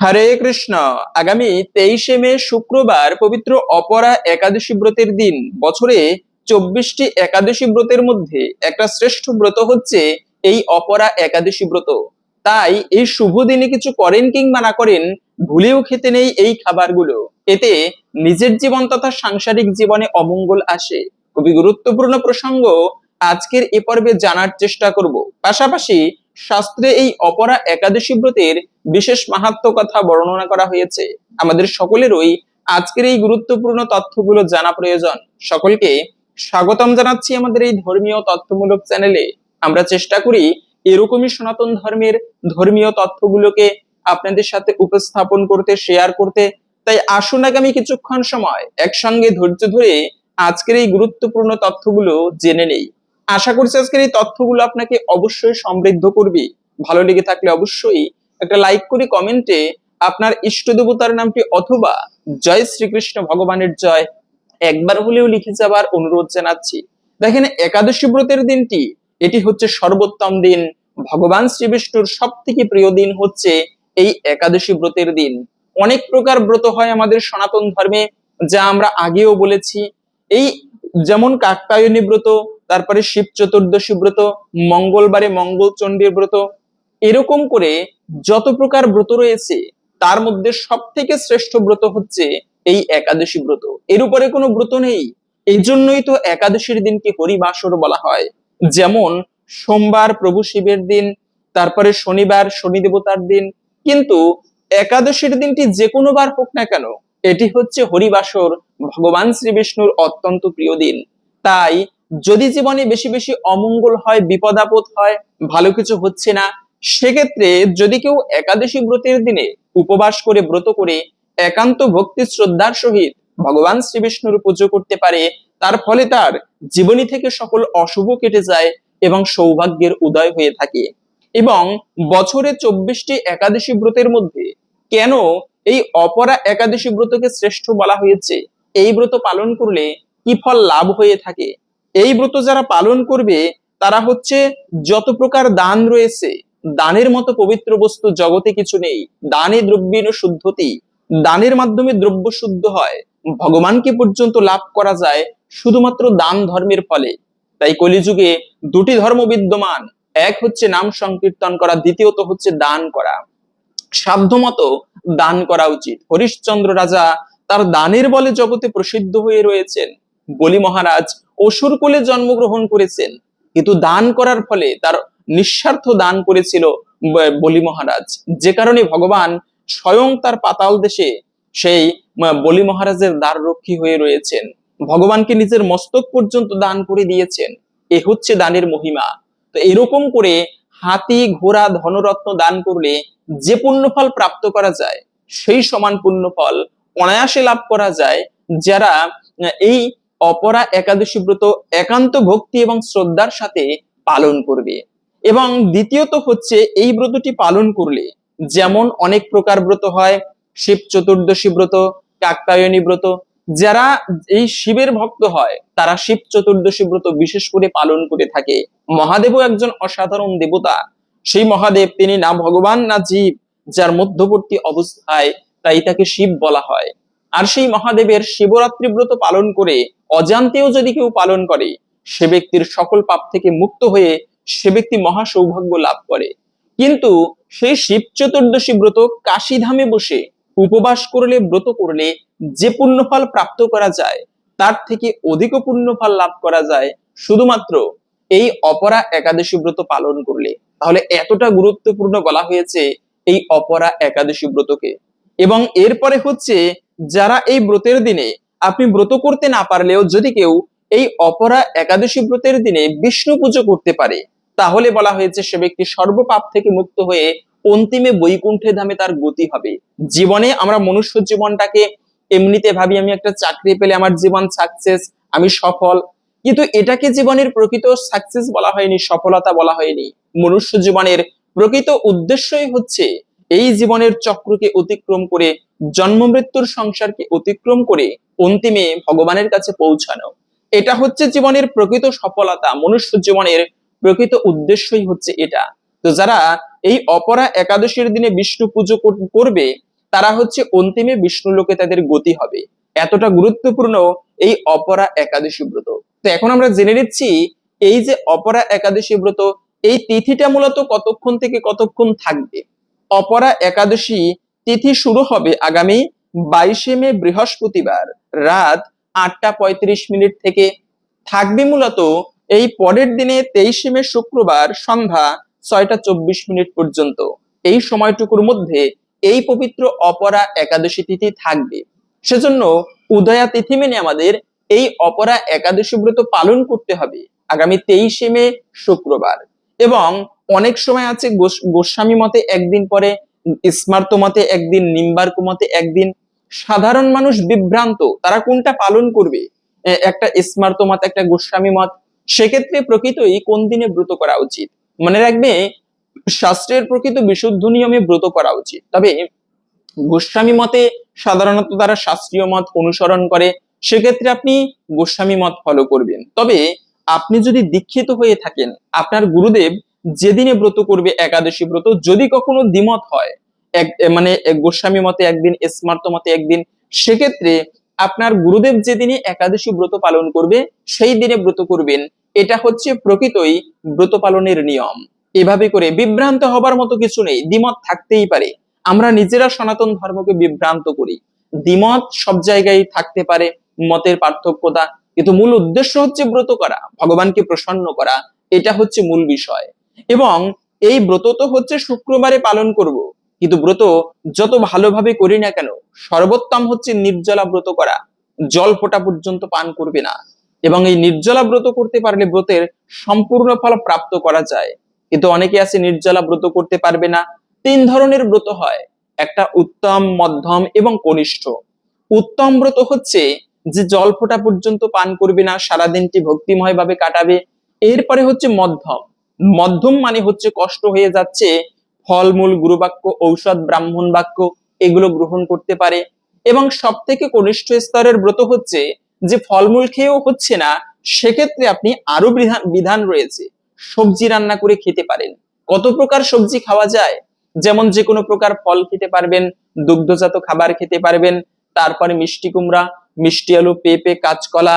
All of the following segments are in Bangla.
হরে কৃষ্ণ। আগামী তেইশে মে শুক্রবার পবিত্র অপরা একাদশী ব্রতের দিন। বছরে চব্বিশটি একাদশী ব্রতের মধ্যে একটা শ্রেষ্ঠ ব্রত হচ্ছে এই অপরা একাদশী ব্রত। তাই এই শুভ দিনে কিছু করেন কিংবা না করেন, ভুলেও খেতে নেই এই খাবারগুলো। এতে নিজের জীবন তথা সাংসারিক জীবনে অমঙ্গল আসে। খুবই গুরুত্বপূর্ণ প্রসঙ্গ আজকের এ পর্বে জানার চেষ্টা করব। পাশাপাশি শাস্ত্রে এই অপরা একাদশী ব্রতের বিশেষ মাহাত্ম কথা বর্ণনা করা হয়েছে। আমাদের সকলেরই আজকের এই গুরুত্বপূর্ণ তথ্যগুলো জানা প্রয়োজন। সকলকে স্বাগতম জানাচ্ছি আমাদের এই ধর্মীয় তথ্যমূলক চ্যানেলে। আমরা চেষ্টা করি এরকমই সনাতন ধর্মের ধর্মীয় তথ্যগুলোকে আপনাদের সাথে উপস্থাপন করতে শেয়ার করতে। তাই আসুন আগামী কিছুক্ষণ সময় একসঙ্গে ধৈর্য ধরে আজকের এই গুরুত্বপূর্ণ তথ্যগুলো জেনে নেই। আশা করছি আজকের এই তথ্যগুলো আপনাকে অবশ্যই সমৃদ্ধ করবে। ভালো লেগে থাকলে অবশ্যই একটা লাইক করে কমেন্টে আপনার ইষ্ট দেবতার নামটি অথবা জয় শ্রীকৃষ্ণ ভগবানের জয় একবার হলেও লিখে যাবার অনুরোধ জানাচ্ছি। দেখেন একাদশী ব্রতের দিনটি, এটি হচ্ছে সর্বোত্তম দিন। ভগবান শ্রী বিষ্ণুর সব থেকে প্রিয় দিন হচ্ছে এই একাদশী ব্রতের দিন। অনেক প্রকার ব্রত হয় আমাদের সনাতন ধর্মে, যা আমরা আগেও বলেছি। এই যেমন কাকতায়নী ব্রত তারপরে শিব চতুর্দশী ব্রত, মঙ্গলবারে মঙ্গল চণ্ডীর ব্রত। এরকম করে যত প্রকার ব্রত রয়েছে, তার মধ্যে সব থেকে শ্রেষ্ঠ ব্রত হচ্ছে এই একাদশী ব্রত। এর উপরে কোনো ব্রত নেই। এই জন্যই তো একাদশীর দিনকে হরিবাসর বলা হয়। যেমন সোমবার প্রভু শিবের দিন, তারপরে শনিবার শনি দেবতার দিন। কিন্তু একাদশীর দিনটি যে কোনো বার হোক না কেন, এটি হচ্ছে হরিবাসর, ভগবান শ্রী বিষ্ণুর অত্যন্ত প্রিয় দিন। তাই যদি জীবনে বেশি বেশি অমঙ্গল হয় বিপদ আপদ হয়, ভালো কিছু হচ্ছে না, সেক্ষেত্রে যদি কেউ একাদশী ব্রতের দিনে উপবাস করে ব্রত করে একান্ত ভক্তি শ্রদ্ধার সহিত ভগবান শ্রীবিষ্ণুর পুজো করতে পারে, তার ফলে তার জীবনী থেকে সকল অশুভ কেটে যায় এবং সৌভাগ্যের উদয় হয়ে থাকে। এবং বছরে চব্বিশটি একাদশী ব্রতের মধ্যে কেন এই অপরা একাদশী ব্রতকে শ্রেষ্ঠ বলা হয়েছে? এই ব্রত পালন করলে কি ফল লাভ হয়ে থাকে? এই ব্রত যারা পালন করবে, তারা হচ্ছে যত প্রকার দান রয়েছে, দানের মতো পবিত্র বস্তু জগতে কিছু নেই। দানে দ্রব্যীন শুদ্ধতি, দানের মাধ্যমে দ্রব্য শুদ্ধ হয়। ভগবানকে পর্যন্ত লাভ করা যায় শুধুমাত্র দান ধর্মের ফলে। তাই কলিযুগে দুটি ধর্ম বিদ্যমান। এক হচ্ছে নাম সংকীর্তন করা, দ্বিতীয়ত হচ্ছে দান করা। সাধ্যমতো দান করা উচিত। হরিশ্চন্দ্র রাজা তার দানের বলে জগতে প্রসিদ্ধ হয়ে রয়েছেন। বলি মহারাজ অসুর কোলে জন্মগ্রহণ করেছেন, কিন্তু দান করার ফলে তার নিঃস্বার্থ দান করেছিল বলি মহারাজ। যে কারণে ভগবান স্বয়ং তার পাতাল দেশে সেই বলি মহারাজের দ্বার রক্ষী হয়ে রয়েছেন। ভগবানকে নিজের মস্তক পর্যন্ত দান করে দিয়েছেন। এ হচ্ছে দানের মহিমা। তো এরকম করে হাতি, ঘোড়া, ধনরত্ন দান করলে যে পুণ্যফল প্রাপ্ত করা যায়, সেই সমান পুণ্যফল অনায়াসে লাভ করা যায়, যারা এই অপরা একাদশী ব্রত একান্ত ভক্তি এবং শ্রদ্ধার সাথে পালন করবে। এবং দ্বিতীয়ত হচ্ছে এই ব্রতটি পালন করলে যেমন অনেক প্রকার ব্রত হয়, শিব চতুর্দশী ব্রত, কাকতায়নী ব্রত, যারা এই শিবের ভক্ত হয়, তারা শিব চতুর্দশী ব্রত বিশেষ করে পালন করে থাকে। মহাদেবও একজন অসাধারণ দেবতা। সেই মহাদেব, তিনি না ভগবান, না জীব, যার মধ্যবর্তী অবস্থায় তাই তাকে শিব বলা হয়। আর সেই মহাদেবের শিবরাত্রি ব্রত পালন করে অজান্তেও যদি কেউ পালন করে, সে ব্যক্তির সকল পাপ থেকে মুক্ত হয়ে সে ব্যক্তি মহা সৌভাগ্য লাভ করে। কিন্তু সেই শিব চতুর্দশী ব্রত কাশীধামে বসে উপবাস করলে, ব্রত করলে যে পুণ্যফল প্রাপ্ত করা যায়, তার থেকে অধিক পুণ্যফল লাভ করা যায়। শুধুমাত্র এই অপরা একাদশী ব্রত পালন করলে। তাহলে এতটা গুরুত্বপূর্ণ বলা হয়েছে এই অপরা একাদশী ব্রতকে। এবং এরপরে হচ্ছে যারা এই ব্রতের দিনে আপনি ব্রত করতে না পারলেও যদি কেউ এই অপরা একাদশী ব্রতের দিনে বিষ্ণু পুজো করতে পারে, তাহলে বলা হয়েছে সে ব্যক্তি সর্বপাপ থেকে মুক্ত হয়ে অন্তিমে বৈকুণ্ঠে ধামে তার গতি হবে। জীবনে আমরা মনুষ্য জীবনটাকে এমনিতে ভাবি, আমি একটা চাকরি পেলে আমার জীবন সাকসেস আমি সফল। কিন্তু এটাকে জীবনের প্রকৃত সাকসেস বলা হয়নি, সফলতা বলা হয়নি। মনুষ্য জীবনের প্রকৃত উদ্দেশ্যই হচ্ছে এই জীবনের চক্রকে অতিক্রম করে, জন্ম মৃত্যুর সংসারকে অতিক্রম করে অন্তিমে ভগবানের কাছে পৌঁছানো। এটা হচ্ছে জীবনের প্রকৃত সফলতা, মনুষ্য জীবনের প্রকৃত উদ্দেশ্যই হচ্ছে এটা। তো যারা এই অপরা একাদশীর দিনে বিষ্ণু পুজো করবে, তারা হচ্ছে অন্তিমে বিষ্ণু লোকে তাদের গতি হবে। এতটা গুরুত্বপূর্ণ এই অপরা একাদশী ব্রত। তো এখন আমরা জেনে নিচ্ছি, এই যে অপরা একাদশী ব্রত, এই তিথিটা মূলত কতক্ষণ থেকে কতক্ষণ থাকবে? অপরা একাদশী তিথি শুরু হবে আগামী বাইশে মে বৃহস্পতিবার রাত আটটা পঁয়ত্রিশ মিনিট থেকে। থাকবে মূলত এই পরের দিনে তেইশে মে শুক্রবার সন্ধ্যা ছয়টা চব্বিশ মিনিট পর্যন্ত। এই সময়টুকুর মধ্যে এই পবিত্র অপরা একাদশী তিথি থাকবে। সেজন্য উদয়া তিথি মেনে আমাদের এই অপরা একাদশী ব্রত পালন করতে হবে আগামী তেইশে মে শুক্রবার। এবং অনেক সময় আছে গোস- গোস্বামী মতে একদিন পরে, স্মার্ত মতে একদিন, নিম্বার্ক মতে একদিন। সাধারণ মানুষ বিভ্রান্ত, তারা কোনটা পালন করবে? একটা স্মার্ত মত, একটা গোস্বামী মত। সেক্ষেত্রে প্রকৃতই কোন দিনে ব্রত করা উচিত? মনে রাখবে, শাস্ত্রের প্রকৃত বিশুদ্ধ নিয়মে ব্রত করা উচিত। তবে গোস্বামী মতে সাধারণত তারা শাস্ত্রীয় মত অনুসরণ করে, সেক্ষেত্রে আপনি গোস্বামী মত ফলো করবেন। তবে আপনি যদি দীক্ষিত হয়ে থাকেন, আপনার গুরুদেব যেদিনে ব্রত করবে একাদশী ব্রত, যদি কখনো দ্বিমত হয়, এক মানে গোস্বামী মতে একদিন, স্মার্ত মতে একদিন, সেক্ষেত্রে আপনার গুরুদেব যেদিনে একাদশী ব্রত পালন করবে, সেই দিনে ব্রত করবেন। এটা হচ্ছে প্রকৃতই ব্রত পালনের নিয়ম। এভাবে করে বিভ্রান্ত হবার মতো কিছু নেই, দ্বিমত থাকতেই পারে। আমরা নিজেরা সনাতন ধর্মকে বিভ্রান্ত করি। দ্বিমত সব জায়গায় থাকতে পারে, মতের পার্থক্যতা, কিন্তু মূল উদ্দেশ্য হচ্ছে ব্রত করা, ভগবানকে প্রসন্ন করা, এটা হচ্ছে মূল বিষয়। এবং এই ব্রত তো হচ্ছে শুক্রবারে পালন করব। কিন্তু ব্রত যত ভালোভাবে করি না কেন, সর্বোত্তম হচ্ছে নির্জলা ব্রত করা। জল ফোটা পর্যন্ত পান করবে না। এবং এই নির্জলা ব্রত করতে পারলে ব্রতের সম্পূর্ণ ফল প্রাপ্ত করা যায়। কিন্তু অনেকে আছে নির্জলা ব্রত করতে পারবে না। তিন ধরনের ব্রত হয়। একটা উত্তম, মধ্যম এবং কনিষ্ঠ। উত্তম ব্রত হচ্ছে যে জল ফোটা পর্যন্ত পান করবে না, সারাদিনটি ভক্তিময় ভাবে কাটাবে। এরপরে হচ্ছে মধ্যম। মধ্যম মানে হচ্ছে কষ্ট হয়ে যাচ্ছে, ফলমূল, গুরুবাক্য, ঔষধ, ব্রাহ্মণ বাক্য, এগুলো গ্রহণ করতে পারে। এবং সব থেকে কনিষ্ঠ স্তরের ব্রত হচ্ছে যে ফলমূল খেয়েও হচ্ছে না, সেক্ষেত্রে আপনি আরও বিধান বিধান রয়েছে। সবজি রান্না করে খেতে পারেন। কত প্রকার সবজি খাওয়া যায়? যেমন যে কোনো প্রকার ফল খেতে পারবেন, দুগ্ধজাত খাবার খেতে পারবেন, তারপরে মিষ্টি কুমড়া, মিষ্টি আলু, পেঁপে, কাঁচকলা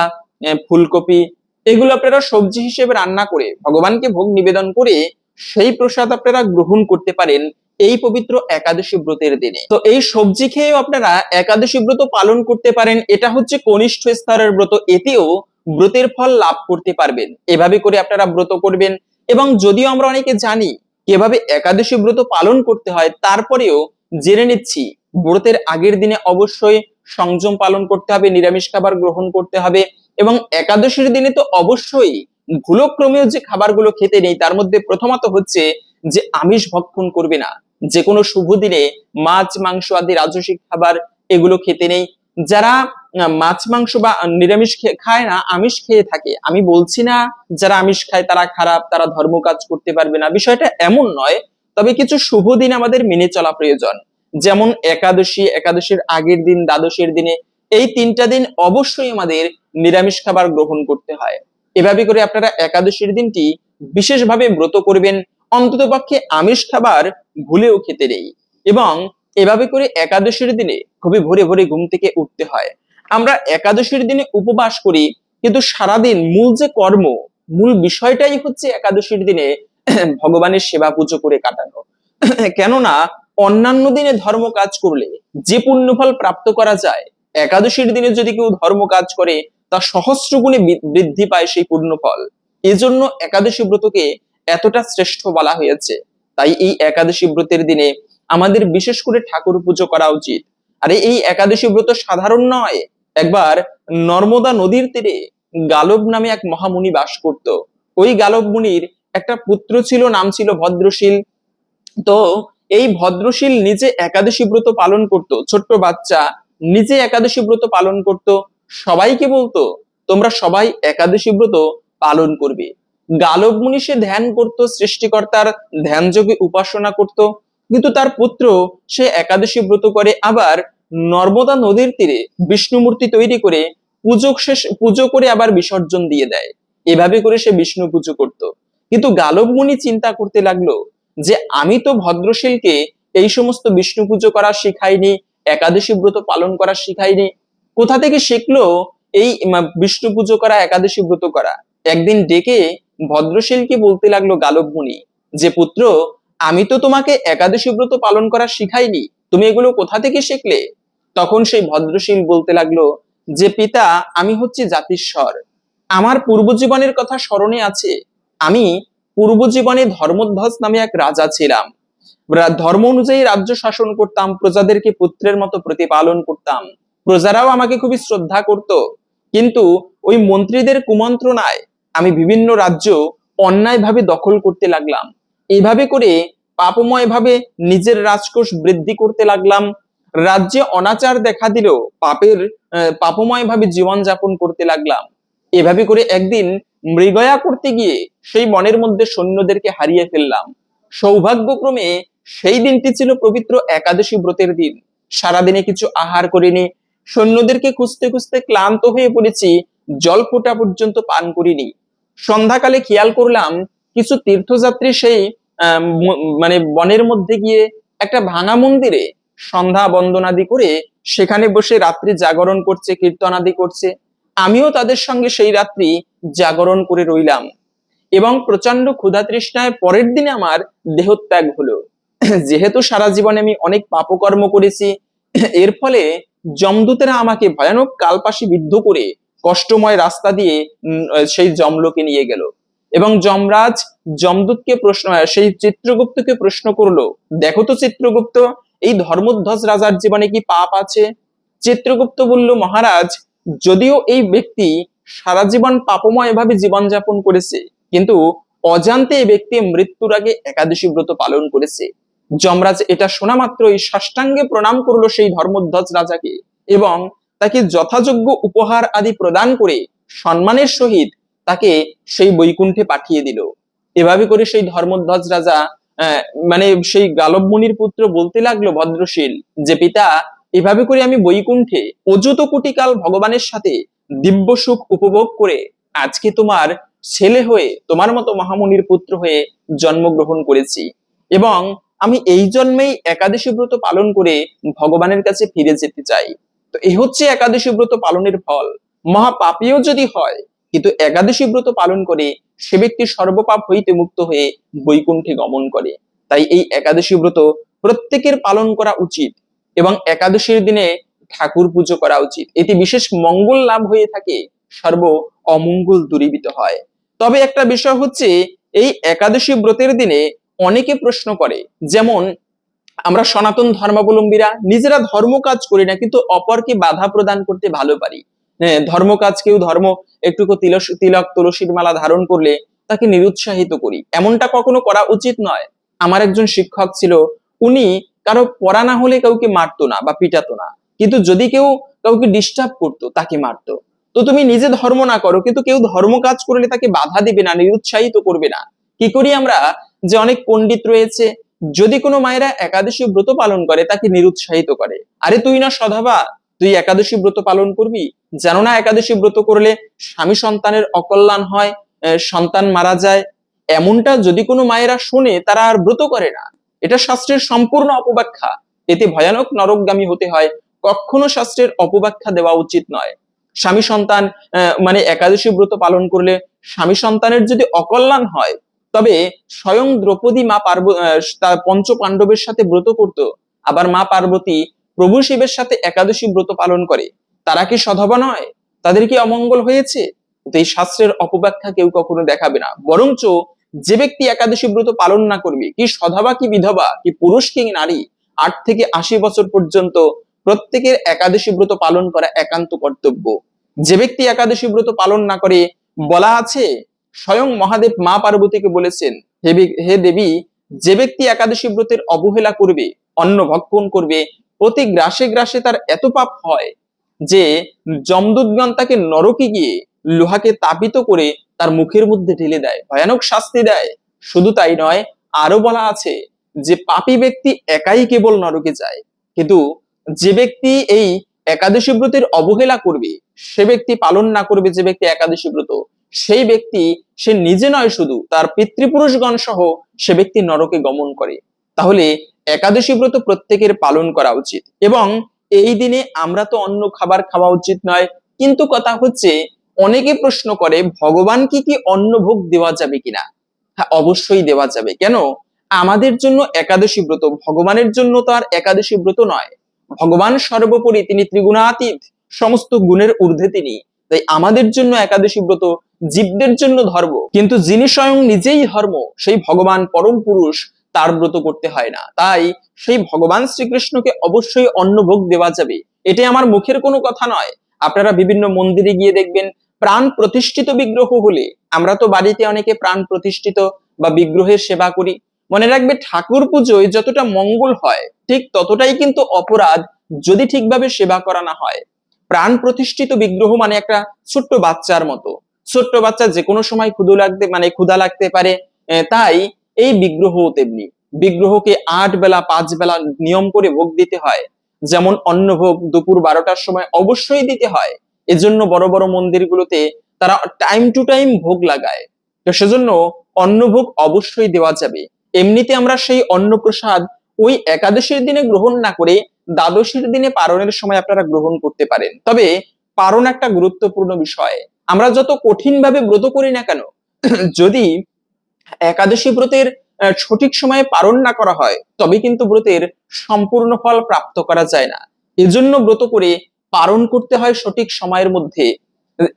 ফুলকপি এগুলো আপনারা সবজি হিসেবে রান্না করে, ভগবানকে ভোগ নিবেদন করে সেই প্রসাদ আপনারা গ্রহণ করতে পারেন এই পবিত্র একাদশী ব্রতের দিনে। তো এই সবজি খেয়েও আপনারা একাদশী ব্রত পালন করতে পারেন, এটা হচ্ছে কনিষ্ঠ স্তরের ব্রত, এতেও ব্রতের ফল লাভ করতে পারবেন। এভাবে করে আপনারা ব্রত করবেন এবং যদিও আমরা অনেকে জানি কীভাবে একাদশী ব্রত পালন করতে হয়, তারপরেও জেনে নিচ্ছি, ব্রতের আগের দিনে অবশ্যই সংযম পালন করতে হবে, নিরামিষ খাবার গ্রহণ করতে হবে এবং একাদশীর দিনে তো অবশ্যই ভুলক্রমেও যে খাবারগুলো খেতে নেই, তার মধ্যে প্রথমত হচ্ছে যে আমিষ ভক্ষণ করবে না। যে কোনো শুভ দিনে মাছ, মাংস আদি রাজসিক খাবার এগুলো খেতে নেই। যারা মাছ, মাংস বা নিরামিষ খায় না, আমিষ খেয়ে থাকে। আমি বলছি না যারা আমিষ খায় তারা খারাপ, তারা ধর্ম কাজ করতে পারবে না। বিষয়টা এমন নয়, তবে কিছু শুভ দিন আমাদের মেনে চলা প্রয়োজন। যেমন একাদশী, একাদশীর আগের দিন, দ্বাদশের দিনে, এই তিনটা দিন অবশ্যই আমাদের নিরামিষ খাবার গ্রহণ করতে হয়। এভাবে করে আপনারা একাদশীর দিনটি বিশেষভাবে ব্রত করবেন, অন্তত পক্ষে আমিষ খাবার ভুলেও খেতে নেই এবং এভাবে করে একাদশীর দিনে খুবই ভোরে ভোরে ঘুম থেকে উঠতে হয়। আমরা একাদশীর দিনে উপবাস করি, কিন্তু সারাদিন মূল যে কর্ম, মূল বিষয়টাই হচ্ছে একাদশীর দিনে ভগবানের সেবা পুজো করে কাটানো। কেননা অন্যান্য দিনে ধর্ম কাজ করলে যে পুণ্যফল প্রাপ্ত করা যায়, একাদশীর দিনে যদি কেউ ধর্ম কাজ করে, তা সহস্র গুণে বৃদ্ধি পায় সেই পুণ্যফল। এজন্য একাদশী ব্রতকে এতটা শ্রেষ্ঠ বলা হয়েছে। তাই এই একাদশী ব্রতের দিনে আমাদের বিশেষ করে ঠাকুর পুজো করা উচিত। আরে এই একাদশী ব্রত সাধারণ নয়। একবার নর্মদা নদীর তীরে গালব নামে এক মহামুনি বাস করত। ওই গালব মুনির একটা পুত্র ছিল, নাম ছিল ভদ্রশীল। তো এই ভদ্রশীল নিজে একাদশী ব্রত পালন করত, ছোট্ট বাচ্চা নিজে একাদশী ব্রত পালন করত সবাইকে বলতো? তোমরা সবাই একাদশী ব্রত পালন করবে। গালব মুনি সে ধ্যান করত, সৃষ্টিকর্তার ধ্যান যোগে উপাসনা করত, কিন্তু তার পুত্র সে একাদশী ব্রত করে আবার নর্মদা নদীর তীরে বিষ্ণুমূর্তি তৈরি করে পুজো শেষ পুজো করে আবার বিসর্জন দিয়ে দেয়। এভাবে করে সে বিষ্ণু পুজো করত। কিন্তু গালব মুনি চিন্তা করতে লাগল যে আমি তো ভদ্রশীলকে এই সমস্ত বিষ্ণু পুজো করা শেখাইনি, একাদশী ব্রত পালন করা শিখায়নি কোথা থেকে শিখলো এই বিষ্ণু পুজো করা, একাদশী ব্রত করা? একদিন ডেকে ভদ্রশীলকে বলতে লাগল গালব মুনি যে পুত্র, আমি তো তোমাকে একাদশী ব্রত পালন করা শিখাইনি, তুমি এগুলো কোথা থেকে শিখলে? তখন সেই ভদ্রশীল বলতে লাগল, যে পিতা, আমি হচ্ছি জাতিস্বর। আমার পূর্ব জীবনের কথা স্মরণে আছে। আমি পূর্ব জীবনে ধর্মধ্বজ নামে এক রাজা ছিলাম। ধর্ম অনুযায়ী রাজ্য শাসন করতাম প্রজাদেরকে পুত্রের মতো প্রতিপালন করতাম। প্রজারাও আমাকে খুবই শ্রদ্ধা করত। কিন্তু ওই মন্ত্রীদের কুমন্ত্রণায় আমি বিভিন্ন রাজ্য অন্যায়ভাবে দখল করতে লাগলাম। এইভাবে করে পাপময় ভাবে নিজের রাজকোষ বৃদ্ধি করতে লাগলাম। রাজ্যে অনাচার দেখা দিল পাপের আহ, পাপময় ভাবে জীবনযাপন করতে লাগলাম। এভাবে করে একদিন মৃগয়া করতে গিয়ে সেই মনের মধ্যে সৈন্যদেরকে হারিয়ে ফেললাম। সৌভাগ্যক্রমে সেই দিনটি ছিল পবিত্র একাদশী ব্রতের দিন। সারাদিনে কিছু আহার করিনি, সৈন্যদেরকে খুঁজতে খুঁজতে ক্লান্ত হয়ে পড়েছি, জল ফোটা পর্যন্ত পান করিনি। সন্ধ্যাকালে খেয়াল করলাম, কিছু তীর্থযাত্রী সেই মানে বনের মধ্যে গিয়ে একটা ভাঙা মন্দিরে সন্ধ্যা বন্দনাদি করে সেখানে বসে রাত্রি জাগরণ করছে, কীর্তনাদি করছে। আমিও তাদের সঙ্গে সেই রাত্রি জাগরণ করে রইলাম। এবং প্রচণ্ড ক্ষুধা তৃষ্ণায় পরের দিনে আমার দেহত্যাগ হলো। যেহেতু সারা জীবনে আমি অনেক পাপকর্ম করেছি, এর ফলে যমদূতেরা আমাকে ভয়ানক কালপাশে বিদ্ধ করে কষ্টময় রাস্তা দিয়ে সেই যমলোকে নিয়ে গেল। এবং যমরাজ যমদূতকে প্রশ্ন, সেই চিত্রগুপ্তকে প্রশ্ন করল, দেখো তো চিত্রগুপ্ত, এই ধর্মধ্বজ রাজার জীবনে কি পাপ আছে? চিত্রগুপ্ত বলল, মহারাজ যদিও এই ব্যক্তি সারা জীবন পাপময় ভাবে জীবনযাপন করেছে, কিন্তু অজান্তে এই ব্যক্তি মৃত্যুর আগে একাদশী ব্রত পালন করেছে। যমরাজ এটা শোনা মাত্রই সাষ্টাঙ্গে প্রণাম করল সেই ধর্মধ্বজ রাজাকে এবং তাকে যথাযোগ্য উপহার আদি প্রদান করে সম্মানের সহিত তাকে সেই বৈকুণ্ঠে পাঠিয়ে দিল। এভাবে করে সেই ধর্মধ্বজ রাজা মানে সেই গালব মুনির পুত্র বলতে লাগল ভদ্রশীল যে, পিতা এভাবে করে আমি বৈকুণ্ঠে অযুত কোটিকাল ভগবানের সাথে দিব্য সুখ উপভোগ করে আজকে তোমার ছেলে হয়ে, তোমার মতো মহামুনির পুত্র হয়ে জন্মগ্রহণ করেছি। এবং আমি এই জন্মেই একাদশী ব্রত পালন করে ভগবানের কাছে ফিরে যেতে চাই। তো এই হচ্ছে একাদশী ব্রত পালনের ফল। মহাপাপীও যদি হয়, কিন্তু একাদশী ব্রত পালন করে সে ব্যক্তি সর্বপাপ হইতে মুক্ত হয়ে বৈকুণ্ঠে গমন করে। তাই এই একাদশী ব্রত প্রত্যেকের পালন করা উচিত। এবং একাদশীর দিনে ঠাকুর পুজো করা উচিত। এতে বিশেষ মঙ্গল লাভ হয়ে থাকে সর্ব অমঙ্গল দূরীভূত হয়। তবে একটা বিষয় হচ্ছে এই একাদশী ব্রতের দিনে অনেকে প্রশ্ন করে যেমন আমরা সনাতন ধর্মাবলম্বীরা নিজেরা ধর্ম কাজ করি না কিন্তু অপরকে বাধা প্রদান করতে ভালো পারি হ্যাঁ, ধর্ম কাজ কেউ ধর্ম একটুকু তিলস তিলক তুলসীর মালা ধারণ করলে তাকে নিরুৎসাহিত করি। এমনটা কখনো করা উচিত নয়। আমার একজন শিক্ষক ছিল উনি কারও পড়া না হলে কাউকে মারতো না বা পিটাতো না। কিন্তু যদি কেউ কাউকে ডিস্টার্ব করতো, তাকে মারতো। তো তুমি নিজে ধর্ম না করো, কিন্তু কেউ ধর্ম কাজ করলে তাকে বাধা দিবে না, নিরুৎসাহিত করবে না। কি করি আমরা? যে অনেক পণ্ডিত রয়েছে, যদি কোনো মায়েরা একাদশী ব্রত পালন করে, তাকে নিরুৎসাহিত করে। আরে তুই না সধাবা, তুই একাদশী ব্রত পালন করবি? জানো না একাদশী ব্রত করলে স্বামী সন্তানের অকল্যাণ হয় সন্তান মারা যায়? এমনটা যদি কোনো মায়েরা শোনে, তারা আর ব্রত করে না। এটা শাস্ত্রের সম্পূর্ণ অপব্যাখ্যা। এতে ভয়ানক নরকগামী হতে হয়। কখনো শাস্ত্রের অপব্যাখ্যা দেওয়া উচিত নয়। স্বামী সন্তান মানে একাদশী ব্রত পালন করলে স্বামী সন্তানের যদি অকল্যাণ হয়, তবে স্বয়ং দ্রৌপদী মা পার্ব তার পঞ্চ পাণ্ডবের সাথে ব্রত করত। আবার মা পার্বতী প্রভু শিবের সাথে একাদশী ব্রত পালন করে। তারা কি সধবা নয়? তাদের কি অমঙ্গল হয়েছে? এই শাস্ত্রের অপব্যাখ্যা কেউ কখনো দেখাবে না। বরঞ্চ যে ব্যক্তি একাদশী ব্রত পালন না করবে, কি সধবা, কি বিধবা, কি পুরুষ, কি নারী, আট থেকে আশি বছর পর্যন্ত প্রত্যেকের একাদশী ব্রত পালন করা একান্ত কর্তব্য। যে ব্যক্তি একাদশী ব্রত পালন না করে, বলা আছে, স্বয়ং মহাদেব মা পার্বতীকে বলেছেন, হে দেবী, যে ব্যক্তি একাদশী ব্রতের অবহেলা করবে, অন্ন ভক্ষণ করবে, প্রতি গ্রাসে গ্রাসে তার এত পাপ হয় যে, যমদূতগণ তাকে নরকে গিয়ে লোহাকে তাপিত করে তার মুখের মধ্যে ঢেলে দেয়। ভয়ানক শাস্তি দেয়। শুধু তাই নয়, আরও বলা আছে যে পাপী ব্যক্তি একাই কেবল নরকে যায়। কিন্তু যে ব্যক্তি এই একাদশী ব্রতের অবহেলা করবে, সে ব্যক্তি পালন না করবে যে ব্যক্তি একাদশী ব্রত, সেই ব্যক্তি সে নিজে নয় শুধু, তার পিতৃপুরুষগণ সহ সে ব্যক্তি নরকে গমন করে। তাহলে একাদশী ব্রত প্রত্যেকের পালন করা উচিত। এবং এই দিনে আমরা তো অন্য খাবার খাওয়া উচিত নয়, কিন্তু কথা হচ্ছে অনেকে প্রশ্ন করে ভগবানকে কি অন্ন ভোগ দেওয়া যাবে কিনা? হ্যাঁ অবশ্যই দেওয়া যাবে। কেন? আমাদের জন্য একাদশী ব্রত, ভগবানের জন্য তো আর একাদশী ব্রত নয়। ভগবান সর্বোপরি, তিনি ত্রিগুণাতীত, সমস্ত গুণের ঊর্ধ্বে তিনি। তাই আমাদের জন্য একাদশী ব্রত জীবদের জন্য ধর্ম। কিন্তু যিনি স্বয়ং নিজেই ধর্ম, সেই ভগবান পরম পুরুষ তার ব্রত করতে হয় না। তাই সেই ভগবান শ্রীকৃষ্ণকে অবশ্যই অন্নভোগ দেওয়া যাবে। এটি আমার মুখের কোনো কথা নয়। আপনারা বিভিন্ন মন্দিরে গিয়ে দেখবেন প্রাণ প্রতিষ্ঠিত বিগ্রহ হলে আমরা তো বাড়িতে অনেকে প্রাণ প্রতিষ্ঠিত বা বিগ্রহের সেবা করি। মনে রাখবে ঠাকুর পুজোয় যতটা মঙ্গল হয়, ঠিক ততটাই কিন্তু অপরাধ যদি ঠিকভাবে সেবা করা না হয়। প্রাণ প্রতিষ্ঠিত বিগ্রহ মানে একটা ছোট্ট বাচ্চার মতো। ছোট্ট বাচ্চা যে কোনো সময় ক্ষুদু লাগতে মানে ক্ষুধা লাগতে পারে তাই এই বিগ্রহ তেমনি। বিগ্রহকে আট বেলা, পাঁচ বেলা নিয়ম করে ভোগ দিতে হয়। যেমন অন্নভোগ দুপুর বারোটার সময় অবশ্যই দিতে হয়। এজন্য বড় বড় মন্দিরগুলোতে তারা টাইম টু টাইম ভোগ লাগায়। তো সেজন্য অন্নভোগ অবশ্যই দেওয়া যাবে। এমনিতে আমরা সেই অন্নপ্রসাদ ওই একাদশীর দিনে গ্রহণ না করে দ্বাদশীর দিনে পারণের সময় আপনারা গ্রহণ করতে পারেন। তবে পারণ একটা গুরুত্বপূর্ণ বিষয়। আমরা যত কঠিন ভাবে ব্রত করি না কেন, যদি একাদশী ব্রতের সঠিক সময়ে পালন না করা হয়, তবে কিন্তু ব্রতের সম্পূর্ণ ফল প্রাপ্ত করা যায় না। এজন্য ব্রত করে পালন করতে হয় সঠিক সময়ের মধ্যে।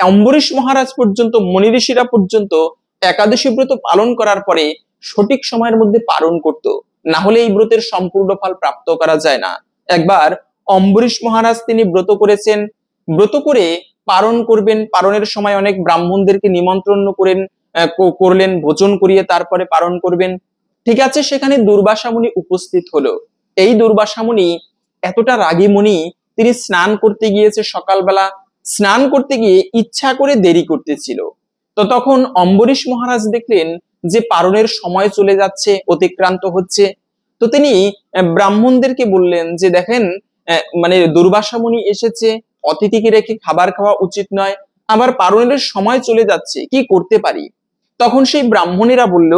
অম্বরীশ মহারাজ পর্যন্ত, মনি ঋষিরা পর্যন্ত একাদশী ব্রত পালন করার পরে সঠিক সময়ের মধ্যে পালন করত। না হলে এই ব্রতের সম্পূর্ণ ফল প্রাপ্ত করা যায় না। একবার অম্বরীশ মহারাজ তিনি ব্রত করেছেন। ব্রত করে পালন করবেন। পালনের সময় অনেক ব্রাহ্মণদেরকে নিমন্ত্রণ করেন করলেন, ভোজন করিয়ে তারপরে পালন করবেন। ঠিক আছে, সেখানে দুর্বাসা মুনি উপস্থিত হলো। এই দুর্বাসা মুনি এতটা রাগী মুনি তিনি স্নান করতে গিয়েছে সকালবেলা। স্নান করতে গিয়ে ইচ্ছা করে দেরি করতেছিল। তো তখন অম্বরীশ মহারাজ দেখলেন যে পারণের সময় চলে যাচ্ছে, অতিক্রান্ত হচ্ছে। তো তিনি ব্রাহ্মণদেরকে বললেন যে, দেখেন মানে দুর্বাসা মুনি এসেছে, অতিথিকে রেখে খাবার খাওয়া উচিত নয়, আবার পারণের সময় চলে যাচ্ছে, কি করতে পারি? তখন সেই ব্রাহ্মণেরা বলল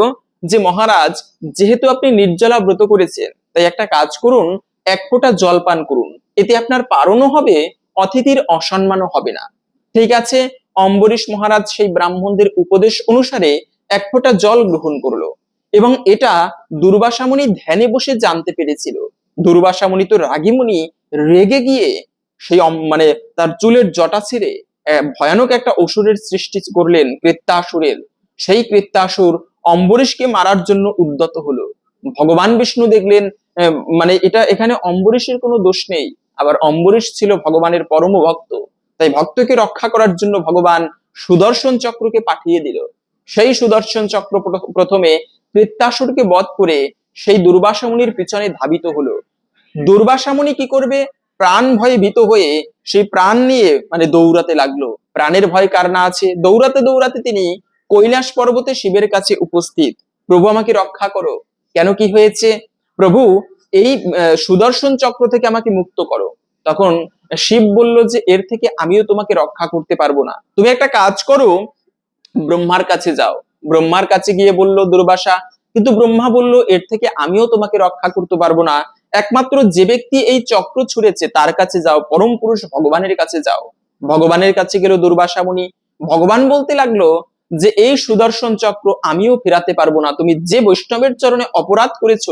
যে, মহারাজ, যেহেতু আপনি নির্জলা ব্রত করেছেন, তাই একটা কাজ করুন, এক ফোঁটা জল পান করুন। এতে আপনার পারণও হবে, অতিথির অসম্মানও হবে না। ঠিক আছে, অম্বরীশ মহারাজ সেই ব্রাহ্মণদের উপদেশ অনুসারে এক ফোঁটা জল গ্রহণ করল এবং এটা দুর্বাসামণি ধ্যানে বসে জানতে পেরেছিল। দুর্বাসামণি তো রাগিমণি, রেগে গিয়ে সেই মানে তার চুলের জটা ছিঁড়ে ভয়ানক একটা অসুরের সৃষ্টি করলেন কৃত্তাসুরের। সেই কৃত্তাসুর অম্বরীশকে মারার জন্য উদ্যত হলো। ভগবান বিষ্ণু দেখলেন মানে এটা এখানে অম্বরীশের কোনো দোষ নেই। আবার অম্বরীশ ছিল ভগবানের পরম ভক্ত। তাই ভক্তকে রক্ষা করার জন্য ভগবান সুদর্শন চক্রকে পাঠিয়ে দিল। সেই সুদর্শন চক্র প্রথমে কৃত্তাসুরকে বধ করে সেই দুর্বাসা মুনির পিছনে ধাবিত হলো। দুর্বাসা মুনি কি করবে? প্রাণ ভয়ে ভীত হয়ে সেই প্রাণ নিয়ে মানে দৌড়াতে লাগল। প্রাণের ভয় কার না আছে? দৌড়াতে দৌড়াতে তিনি কৈলাস পর্বতে শিবের কাছে উপস্থিত। প্রভু আমাকে রক্ষা করো। কেন কি হয়েছে? প্রভু এই সুদর্শন চক্র থেকে আমাকে মুক্ত করো। তখন শিব বলল যে, এর থেকে আমিও তোমাকে রক্ষা করতে পারব না। তুমি একটা কাজ করো, ব্রহ্মার কাছে যাও। ব্রহ্মার কাছে গিয়ে বলল, দুর্বাসা, কিন্তু ব্রহ্মা বলল, এর থেকে আমিও তোমাকে রক্ষা করতে পারব না। একমাত্র যে ব্যক্তি এই চক্র ছুঁড়েছে, তার কাছে যাও, পরম পুরুষ ভগবানের কাছে যাও। ভগবানের কাছে গেল দুর্বাসা মুনি। ভগবান বলতে লাগল যে, এই সুদর্শন চক্র আমিও ফেরাতে পারব না। তুমি যে বৈষ্ণবের চরণে অপরাধ করেছ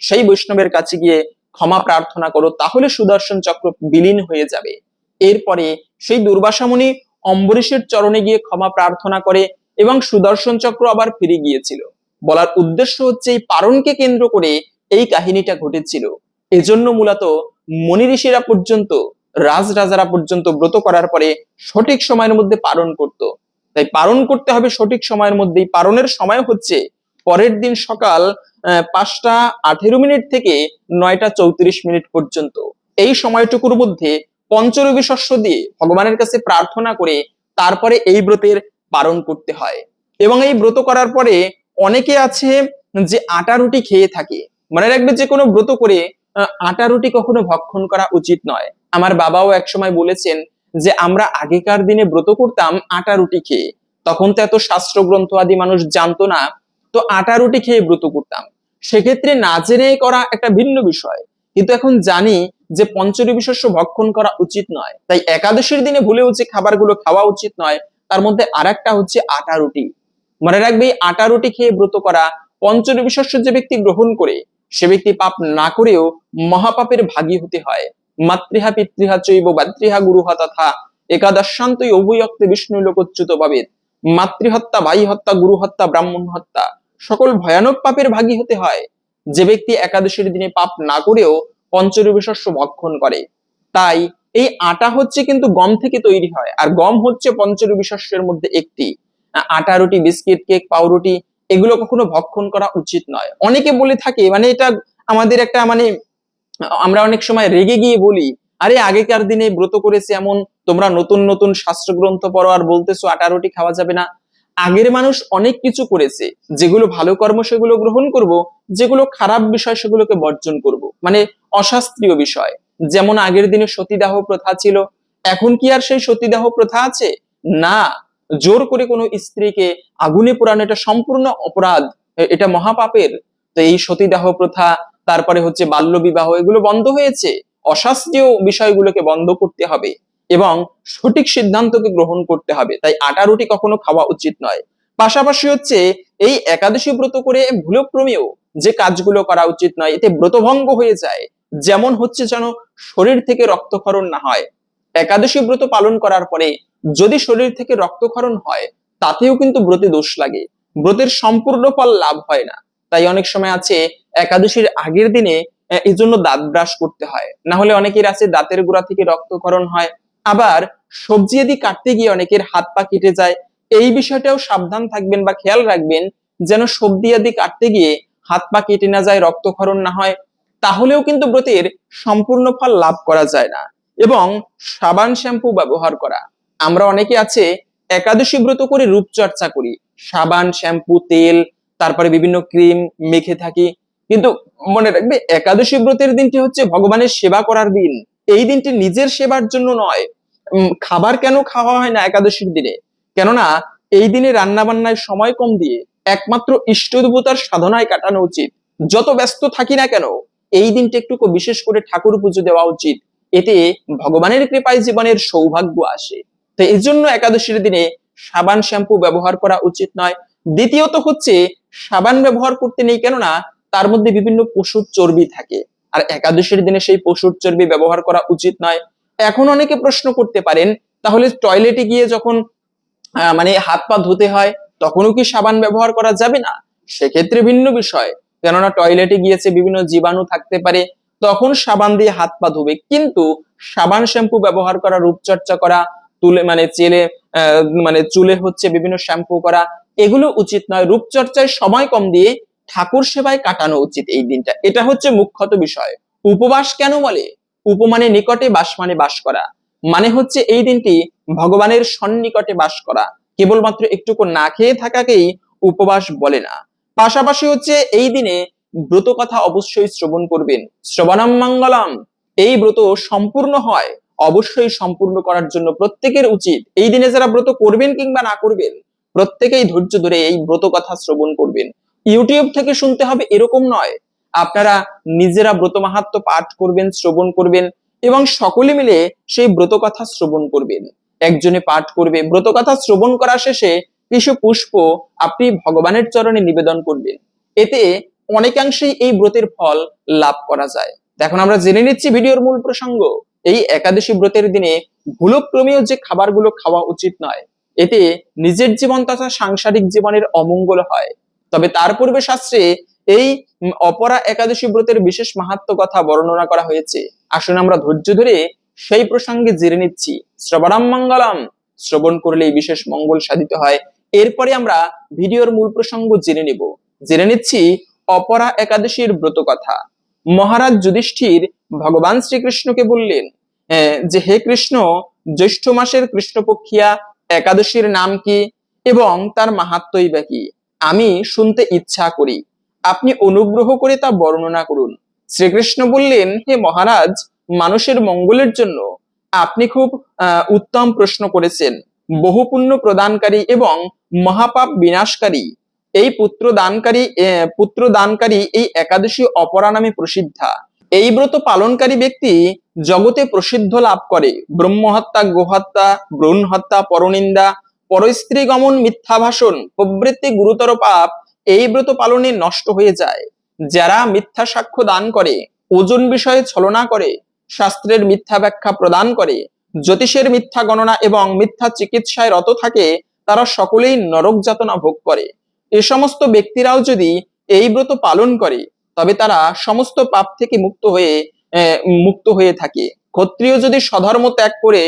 সেই বৈষ্ণবের কাছে গিয়ে ক্ষমা প্রার্থনা করো, তাহলে সুদর্শন চক্র বিলীন হয়ে যাবে। এরপরে সেই দুর্বাসা মুনি অম্বরীশের চরণে গিয়ে ক্ষমা প্রার্থনা করে এবং সুদর্শন চক্র আবার ফিরে গিয়েছিল। বলার উদ্দেশ্য হচ্ছে এই পারণকে কেন্দ্র করে এই কাহিনীটা ঘটেছিল। এজন্য মূলত মনি ঋষিরা পর্যন্ত, রাজরাজারা পর্যন্ত ব্রত করার পরে সঠিক সময়ের মধ্যে পালন করত। তাই পালন করতে হবে সঠিক সময়ের মধ্যেই। পালনের সময় হচ্ছে পরের দিন সকাল পাঁচটা আঠেরো মিনিট থেকে নয়টা চৌত্রিশ মিনিট পর্যন্ত। এই সময়টুকুর মধ্যে পঞ্চরবি শস্য দিয়ে ভগবানের কাছে প্রার্থনা করে তারপরে এই ব্রতের পালন করতে হয়। এবং এই ব্রত করার পরে অনেকে আছে যে আটা রুটি খেয়ে থাকে। মনে রাখবে যে কোনো ব্রত করে আটা রুটি কখনো ভক্ষণ করা উচিত নয়। আমার বাবাও একসময় বলেছেন যে, আমরা আগেকার দিনে ব্রত করতাম আটা রুটি খেয়ে। তখন তো এত শাস্ত্র গ্রন্থ আদি মানুষ জানতো না তো আটা রুটি খেয়ে ব্রত করতাম। সেক্ষেত্রে না জেনে করা একটা ভিন্ন বিষয়। কিন্তু এখন জানি যে পঞ্চরবি শস্য ভক্ষণ করা উচিত নয়। তাই একাদশীর দিনে ভুলেও যে খাবারগুলো খাওয়া উচিত নয়। তার মধ্যে আরেকটা হচ্ছে আটা রুটি। মনে রাখবে আটা রুটি খেয়ে ব্রত করা পঞ্চরবি যে ব্যক্তি গ্রহণ করে, সে ব্যক্তি পাপ না করেও মহাপাপের ভাগী হতে হয়। মাতৃহা, পিতৃহা চৈব বাতৃহা গুরুহা তথা একাদশান্তই উভয়ক্তে বিষ্ণু লোকচ্যুত পাবে মাতৃহত্যা ভাই হত্যা গুরু হত্যা ব্রাহ্মণ হত্যা সকল ভয়ানক পাপের ভাগী হতে হয়। যে ব্যক্তি একাদশীর দিনে পাপ না করেও পঞ্চরবি শস্য ভক্ষণ করে, তাই এই আটা হচ্ছে কিন্তু গম থেকে তৈরি হয়, আর গম হচ্ছে পঞ্চরবি শস্যের মধ্যে একটি। আটা রুটি, বিস্কিট, কেক, পাউরুটি, এগুলো কখনো ভক্ষণ করা উচিত নয়। অনেকে বলে থাকে মানে এটা আমাদের একটা মানে আমরা অনেক সময় রেগে গিয়ে বলি, আরে, আগেকার দিনে ব্রত করেছে এমন, তোমরা নতুন নতুন শাস্ত্র গ্রন্থ পড়ো আর বলতেছো আটা রুটি খাওয়া যাবে না। আগের মানুষ অনেক কিছু করেছে, যেগুলো ভালো কর্ম সেগুলো গ্রহণ করব, যেগুলো খারাপ বিষয় সেগুলোকে বর্জন করব। মানে অশাস্ত্রীয় বিষয়। যেমন আগের দিনে সতীদাহ প্রথা ছিল, এখন কি আর সেই সতীদাহ প্রথা আছে? না। জোর করে কোনো স্ত্রীকে আগুনে পোড়ানো, এটা সম্পূর্ণ অপরাধ এটা মহাপাপের। তো এই সতীদাহ প্রথা, তারপরে হচ্ছে বাল্য বিবাহ এগুলো বন্ধ হয়েছে। অশাস্ত্রীয় বিষয়গুলোকে বন্ধ করতে হবে। এবং সঠিক সিদ্ধান্তকে গ্রহণ করতে হবে। তাই আটা রুটি কখনো খাওয়া উচিত নয়। পাশাপাশি হচ্ছে এই একাদশী ব্রত করে ভুলক্রমেও যে কাজগুলো করা উচিত নয়, এতে ব্রতভঙ্গ হয়ে যায়। যেমন হচ্ছে যেন শরীর থেকে রক্তক্ষরণ না হয়। একাদশী ব্রত পালন করার পরে যদি শরীর থেকে রক্তক্ষরণ হয়, তাতেও কিন্তু ব্রতে দোষ লাগে। ব্রতের সম্পূর্ণ ফল লাভ হয় না। তাই অনেক সময় আছে একাদশীর আগের দিনে এই জন্য দাঁত ব্রাশ করতে হয়। না হলে অনেকের আছে দাঁতের গোড়া থেকে রক্তক্ষরণ হয় আবার সবজি আদি কাটতে গিয়ে অনেকের হাত পা কেটে যায়, এই বিষয়টাও সাবধান থাকবেন বা খেয়াল রাখবেন যেন সবজি আদি কাটতে গিয়ে হাত পা কেটে না যায়, রক্তক্ষরণ না হয়, তাহলেও কিন্তু ব্রতের সম্পূর্ণ ফল লাভ করা যায় না এবং সাবান শ্যাম্পু ব্যবহার করা। আমরা অনেকে আছে, একাদশী ব্রত করে রূপচর্চা করি। সাবান, শ্যাম্পু, তেল, তারপরে বিভিন্ন ক্রিম মেখে থাকি। কিন্তু মনে রাখবে, একাদশী ব্রতের দিনটি হচ্ছে ভগবানের সেবা করার দিন। এই দিনটি নিজের সেবার জন্য নয় খাবার কেন খাওয়া হয় না একাদশীর দিনে? কেননা, এই দিনে রান্না বান্নায় সময় কম দিয়ে একমাত্র ইষ্ট দেবতার সাধনায় কাটানো উচিত। যত ব্যস্ত থাকি না কেন, এই দিনটা একটু বিশেষ করে ঠাকুর পুজো দেওয়া উচিত। এতে ভগবানের কৃপায় জীবনের সৌভাগ্য আসে। তো এই জন্য একাদশীর দিনে সাবান শ্যাম্পু ব্যবহার করা উচিত নয়। দ্বিতীয়ত হচ্ছে, সাবান ব্যবহার করতে নেই কেননা, তার মধ্যে বিভিন্ন পশুর চর্বি থাকে। আর একাদশীর দিনে সেই পশুর চর্বি ব্যবহার করা উচিত নয়। এখন অনেকে প্রশ্ন করতে পারেন, তাহলে টয়লেটে গিয়ে যখন মানে হাত পা ধুতে হয়, তখনও কি সাবান ব্যবহার করা যাবে না? সেক্ষেত্রে ভিন্ন বিষয়। কেননা টয়লেটে গিয়েছে বিভিন্ন জীবাণু থাকতে পারে, তখন সাবান দিয়ে হাত পা ধুবে। কিন্তু সাবান শ্যাম্পু ব্যবহার করা, রূপচর্চা করা, তুলে মানে চেলে মানে চুলে হচ্ছে বিভিন্ন শ্যাম্পু করা, এগুলো উচিত নয়। রূপচর্চায় সময় কম দিয়ে ঠাকুর সেবায় কাটানো উচিত এই দিনটা। এটা হচ্ছে মুখ্যত বিষয়। উপবাস কেন বলে? উপমানে নিকটে বাস মানে বাস করা। মানে হচ্ছে এই দিনটি ভগবানের সন্নিকটে বাস করা। কেবলমাত্র একটুকু না খেয়ে থাকাকেই উপবাস বলে না। পাশাপাশি হচ্ছে এই দিনে ব্রত কথা অবশ্যই শ্রবণ করবেন। শ্রবণম মঙ্গলম। এই ব্রত সম্পূর্ণ হয়, অবশ্যই সম্পূর্ণ করার জন্য প্রত্যেকের উচিত। এই দিনে যারা ব্রত করবেন কিংবা না করবেন, প্রত্যেকেই ধৈর্য ধরে এই ব্রত কথা শ্রবণ করবেন। ইউটিউব থেকে শুনতে হবে এরকম নয়। আপনারা নিজেরা ব্রত মাহাত্ম পাঠ করবেন, শ্রবণ করবেন এবং সকলে মিলে সেই ব্রত কথা শ্রবণ করবেন। একজনে পাঠ করবে, ব্রত কথা শ্রবণ করা শেষে কিছু পুষ্প আপনি ভগবানের চরণে নিবেদন করবেন। এতে অনেকাংশেই এই ব্রতের ফল লাভ করা যায়। এখন আমরা জেনে নিচ্ছি ভিডিওর মূল প্রসঙ্গ। এই একাদশী ব্রতের দিনে ভুলক্রমেও যে খাবারগুলো খাওয়া উচিত নয়, এতে নিজের জীবন তথা সাংসারিক জীবনের অমঙ্গল হয়। তবে তার পূর্বে শাস্ত্রে এই অপরা একাদশী ব্রতের বিশেষ মাহাত্ম কথা বর্ণনা করা হয়েছে। আসুন আমরা ধৈর্য ধরে সেই প্রসঙ্গে জেনে নিচ্ছি। শ্রবণাম মঙ্গলম। শ্রবণ করলে বিশেষ মঙ্গল সাধিত হয়। এরপরে আমরা ভিডিওর মূল প্রসঙ্গ জেনে নেব। জেনে নিচ্ছি অপরা একাদশীর ব্রত কথা। মহারাজ যুধিষ্ঠির ভগবান শ্রীকৃষ্ণকে বললেন যে হে কৃষ্ণ, জ্যৈষ্ঠ মাসের কৃষ্ণপক্ষিয়া একাদশীর নাম কি এবং তার মাহাত্মই বা কি? আমি শুনতে ইচ্ছা করি। আপনি অনুগ্রহ করে তা বর্ণনা করুন। শ্রীকৃষ্ণ বললেন, হে মহারাজ, মানুষের মঙ্গলের জন্য আপনি খুব উত্তম প্রশ্ন করেছেন। বহু পুণ্য প্রদানকারী এবং মহাপাপ বিনাশকারী। এই পুত্র দানকারী পুত্র দানকারী এই একাদশী অপরা নামে প্রসিদ্ধা। এই ব্রত পালনকারী ব্যক্তি জগতে প্রসিদ্ধ লাভ করে। ব্রহ্মহত্যা, গোহত্যা ভ্রূণ হত্যা পরনিন্দা পরস্ত্রী গমন মিথ্যা ভাষণ প্রবৃত্তি গুরুতর পাপ এই ব্রত পালনে নষ্ট হয়ে যায়। যারা মিথ্যা সাক্ষ্য দান করে, ওজন বিষয়ে ছলনা করে, শাস্ত্রের মিথ্যা ব্যাখ্যা প্রদান করে, জ্যোতিষের মিথ্যা গণনা এবং মিথ্যা চিকিৎসায় রত থাকে, তারা সকলেই নরক যাতনা ভোগ করে। এ সমস্ত ব্যক্তিরাও যদি এই ব্রত পালন করে, তবে তারা সমস্ত পাপ থেকে মুক্ত হয়ে মুক্ত হয়ে থাকে। ক্ষত্রিয় যদি স্বধর্ম ত্যাগ করে,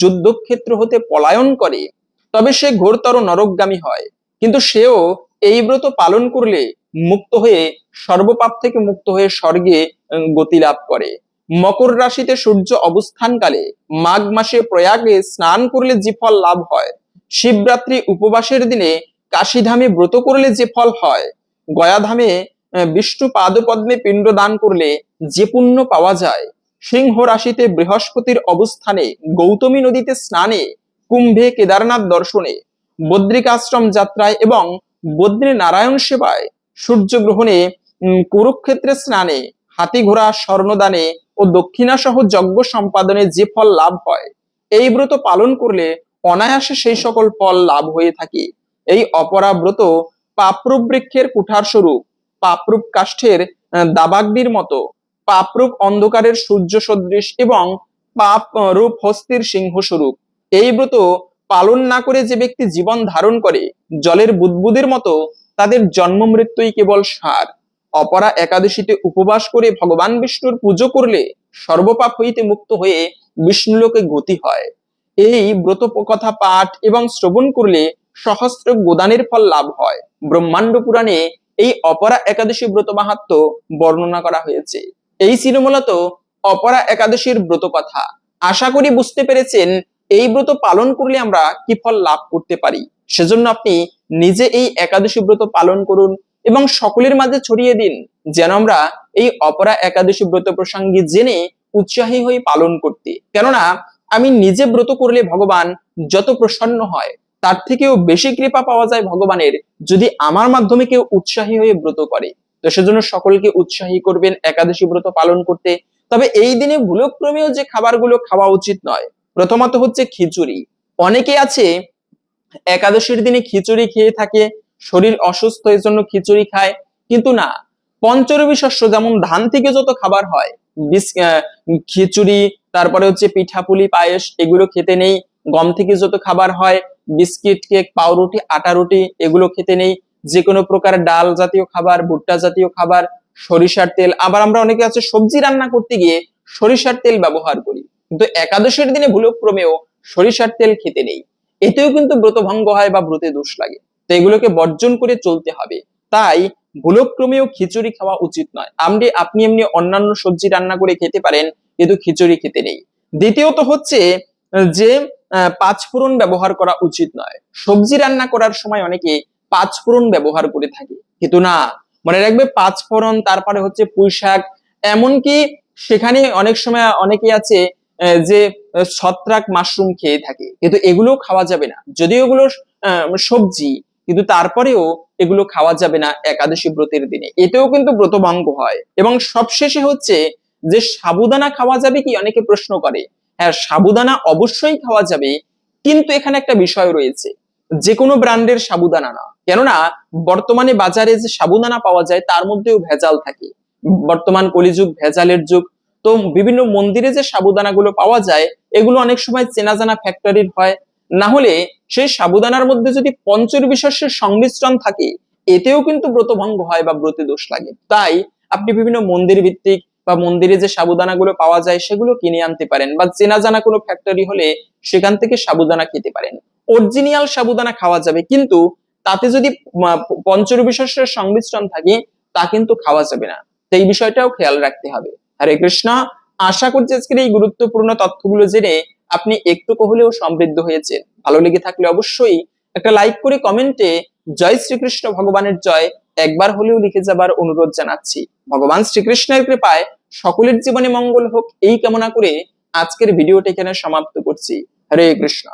যুদ্ধক্ষেত্র হতে পলায়ন করে, তবে সে ঘোরতর নরকগামী হয়। কিন্তু সেও এই ব্রত পালন করলে মুক্ত হয়ে, সর্বপাপ থেকে মুক্ত হয়ে স্বর্গে গতি লাভ করে। মকর রাশিতে সূর্য অবস্থানকালে মাঘ মাসে প্রয়াগে স্নান করলে যে ফল লাভ হয়। শিবরাত্রি উপবাসের দিনে কাশীধামে ব্রত করলে যে ফল হয়। গয়াধামে বিষ্ণু পাদপদ্মে পিণ্ড দান করলে যে পুণ্য পাওয়া যায়। সিংহ রাশিতে বৃহস্পতির অবস্থানে গৌতমী নদীতে স্নানে, কুম্ভে কেদারনাথ দর্শনে, বদ্রিকাশ্রম যাত্রায় এবং বদ্রী নারায়ণ সেবায় সূর্যগ্রহণে কুরুক্ষেত্রে স্নানে হাতি ঘোড়া স্বর্ণদানে ও দক্ষিণা সহ যজ্ঞ সম্পাদনে যে ফল লাভ হয়, এই ব্রত পালন করলে অনায়াসে সেই সকল ফল লাভ হয়ে থাকে। এই অপরা ব্রত পাপরূপ বৃক্ষের কুঠার স্বরূপ, পাপরূপ কাষ্ঠের দাবাগ্নির মতো, পাপরূপ অন্ধকারের সূর্য সদৃশ এবং পাপ রূপ হস্তির সিংহ স্বরূপ এই ব্রত পালন না করে যে ব্যক্তি জীবন ধারণ করে, জলের বুদবুদের মতো তাদের জন্ম মৃত্যুই কেবল সার। অপরা একাদশীতে উপবাস করে ভগবান বিষ্ণুর পুজো করলে সর্বপাপ হইতে মুক্ত হয়ে বিষ্ণুলোকে গতি হয়। এই ব্রত কথা পাঠ এবং শ্রবণ করলে সহস্র গোদানের ফল লাভ হয়। ব্রহ্মাণ্ড পুরাণে এই অপরা একাদশী ব্রত মাহাত্ম বর্ণনা করা হয়েছে। এই ছিল মূলত অপরা একাদশীর ব্রত কথা। আশা করি বুঝতে পেরেছেন এই ব্রত পালন করলে আমরা কি ফল লাভ করতে পারি? সেজন্য আপনি নিজে এই একাদশী ব্রত পালন করুন এবং সকলের মাঝে ছড়িয়ে দিন, যেন আমরা এই অপরা একাদশী ব্রত প্রসঙ্গে জেনে উৎসাহী হয়ে পালন করতে। কেননা, আমি নিজে ব্রত করলে ভগবান যত প্রসন্ন হয়, তার থেকেও বেশি কৃপা পাওয়া যায় ভগবানের যদি আমার মাধ্যমে কেউ উৎসাহী হয়ে ব্রত করে। তো সেজন্য সকলকে উৎসাহী করবেন একাদশী ব্রত পালন করতে। তবে এই দিনে ভুলক্রমেও যে খাবারগুলো খাওয়া উচিত নয় প্রথমত হচ্ছে খিচুড়ি। অনেকে আছে, একাদশীর দিনে খিচুড়ি খেয়ে থাকে, শরীর অসুস্থ এর জন্য খিচুড়ি খায়, কিন্তু না। পঞ্চরবি শস্য যেমন ধান থেকে যত খাবার হয় খিচুড়ি, তারপরে হচ্ছে পিঠাপুলি, পায়েস, এগুলো খেতে নেই। গম থেকে যত খাবার হয়, বিস্কিট, কেক, পাউরুটি আটা রুটি এগুলো খেতে নেই। যে কোনো প্রকার ডাল জাতীয় খাবার, ভুট্টা জাতীয় খাবার, সরিষার তেল। আবার আমরা অনেকে আছে সবজি রান্না করতে গিয়ে সরিষার তেল ব্যবহার করি। কিন্তু একাদশের দিনে ভুলক্রমেও সরিষার তেল খেতে নেই। এতেও কিন্তু ব্রতভঙ্গ হয় বা ব্রতে দোষ লাগে। তো এগুলোকে বর্জন করে চলতে হবে। তাই ভুলক্রমেও খিচুড়ি খাওয়া উচিত নয়। আপনি আপনি এমনি অন্যান্য সবজি রান্না করে খেতে পারেন, কিন্তু খিচুড়ি খেতে নেই। দ্বিতীয়ত হচ্ছে যে পাঁচফোড়ন ব্যবহার করা উচিত নয়। সবজি রান্না করার সময় অনেকে পাঁচফোড়ন ব্যবহার করে থাকে। কিন্তু না, মনে রাখবে পাঁচফোড়ন তারপরে হচ্ছে পুঁই শাক এমনকি সেখানে অনেক সময় অনেকে আছে যে ছত্রাক মাশরুম খেয়ে থাকে। কিন্তু এগুলো খাওয়া যাবে না। যদিও এগুলো সবজি, কিন্তু তারপরেও এগুলো খাওয়া যাবে না একাদশী ব্রতের দিনে। এতেও কিন্তু ব্রতভঙ্গ হয়। এবং সবশেষে হচ্ছে যে সাবুদানা খাওয়া যাবে কি? অনেকে প্রশ্ন করে। হ্যাঁ সাবুদানা অবশ্যই খাওয়া যাবে, কিন্তু এখানে একটা বিষয় রয়েছে। যে কোনো ব্র্যান্ডের সাবুদানা না। কেননা, বর্তমানে বাজারে যে সাবুদানা পাওয়া যায়, তার মধ্যেও ভেজাল থাকে। বর্তমান কলিযুগ ভেজালের যুগ তো বিভিন্ন মন্দিরে যে সাবুদানাগুলো পাওয়া যায়, এগুলো অনেক সময় চেনা জানা ফ্যাক্টরির হয়। না হলে সেই সাবুদানার মধ্যে যদি পঞ্চবিশ্বাসের সংমিশ্রণ থাকে, এতেও কিন্তু ব্রতভঙ্গ হয় বা ব্রতে দোষ লাগে। তাই আপনি বিভিন্ন মন্দির ভিত্তিক বা মন্দিরে যে সাবুদানাগুলো পাওয়া যায়, সেগুলো কিনে আনতে পারেন বা চেনা জানা কোনো ফ্যাক্টরি হলে সেখান থেকে সাবুদানা খেতে পারেন। অরিজিনাল সাবুদানা খাওয়া যাবে, কিন্তু তাতে যদি পঞ্চবিশ্বাসের সংমিশ্রণ থাকে, তা কিন্তু খাওয়া যাবে না। এই বিষয়টাও খেয়াল রাখতে হবে। হরে কৃষ্ণ। আশা করছি আজকের এই গুরুত্বপূর্ণ তথ্যগুলো জেনে আপনি একটু হলেও সমৃদ্ধ হয়েছে ভালো লেগে থাকলে অবশ্যই একটা লাইক করে কমেন্টে জয় শ্রীকৃষ্ণ ভগবানের জয় একবার হলেও লিখে যাবার অনুরোধ জানাচ্ছি। ভগবান শ্রীকৃষ্ণের কৃপায় সকলের জীবনে মঙ্গল হোক এই কামনা করে আজকের ভিডিওটা এখানে সমাপ্ত করছি। হরে কৃষ্ণ।